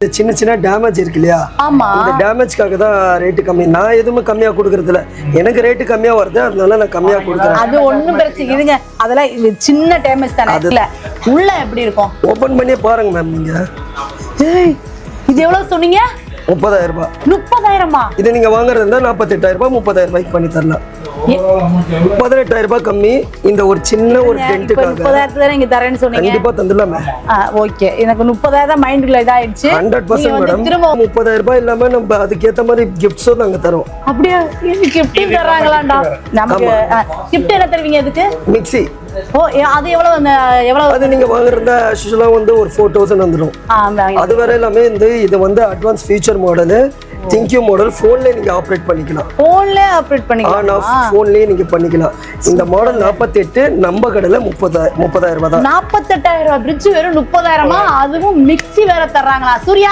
இந்த சின்ன சின்ன டேமேஜ் இருக்கு இல்லையா? இந்த டேமேஜ்க்காக தான் ரேட்டு கம்மி. நான் எதுவுமே கம்மியா கொடுக்கறது இல்ல எனக்கு ரேட்டு கம்மியா வருது அதனால நான் கம்மியா கொடுக்குறேன். அது ஒண்ணும் பிரச்சனை இருங்க. அதெல்லாம் இது சின்ன டேமேஜ் தானே. இல்ல உள்ள எப்படி இருக்கும்? ஓபன் பண்ணியே பாருங்க மேம் நீங்க. இது எவ்வளவு சொன்னீங்க? முப்பதாயிரம் ரூபாய். முப்பதாயிரமா? இதை நீங்க வாங்குறது இருந்தா நாற்பத்தெட்டாயிரம் ரூபாய் முப்பதாயிரம் ரூபாய்க்கு பண்ணி தரலாம் பதினெட்டாயிரம் ரூபாய் கம்மி. இந்த ஒரு சின்ன ஒரு டென்ட்டுக்காக முப்பதாயிரத்து தானே இங்க தரேன்னு சொன்னீங்க? கண்டிப்பா தந்துடலாமே. ஓகே. எனக்கு முப்பதாயிரம் தான் மைண்டுக்குள்ள இதாயிடுச்சு. ஹண்ட்ரட் பர்சன்ட் மேடம் திரும்ப முப்பதாயிரம் ரூபாய் இல்லாம நம்ம அதுக்கேத்த மாதிரி கிஃப்ட்ஸும் நாங்க தரோம் அப்படியே? கிஃப்ட் தர்றாங்களாண்டா? நமக்கு கிஃப்ட் என்ன தருவீங்க இதுக்கு மிக்ஸி. ஓ அது எவ்வளவு அந்த எவ்வளவு? அது நீங்க வாங்குறதா வந்து ஒரு ஃபோர் தௌசண்ட் வந்துடும். அது வரை எல்லாமே வந்து இது வந்து அட்வான்ஸ் ஃபீச்சர் மாடலு திங்க்யூ மாடல் ஃபோன்லேயே நீங்க ஆப்ரேட் பண்ணிக்கலாம். போன்ல ஆப்ரேட் பண்ணிக்கலாம். ஆஃப் ஃபோன்லேயே நீங்க பண்ணிக்கலாம். இந்த மாடல் நாற்பத்தெட்டு நம்ம கடையில் முப்பதாயிரம் முப்பதாயிரம் ரூபாய் தான். நாற்பத்தெட்டாயிரம் ரூபாய் பிரிட்ஜ் வெறும் முப்பதாயிரமா? அதுவும் மிக்ஸி வேற தர்றாங்களா? சூர்யா!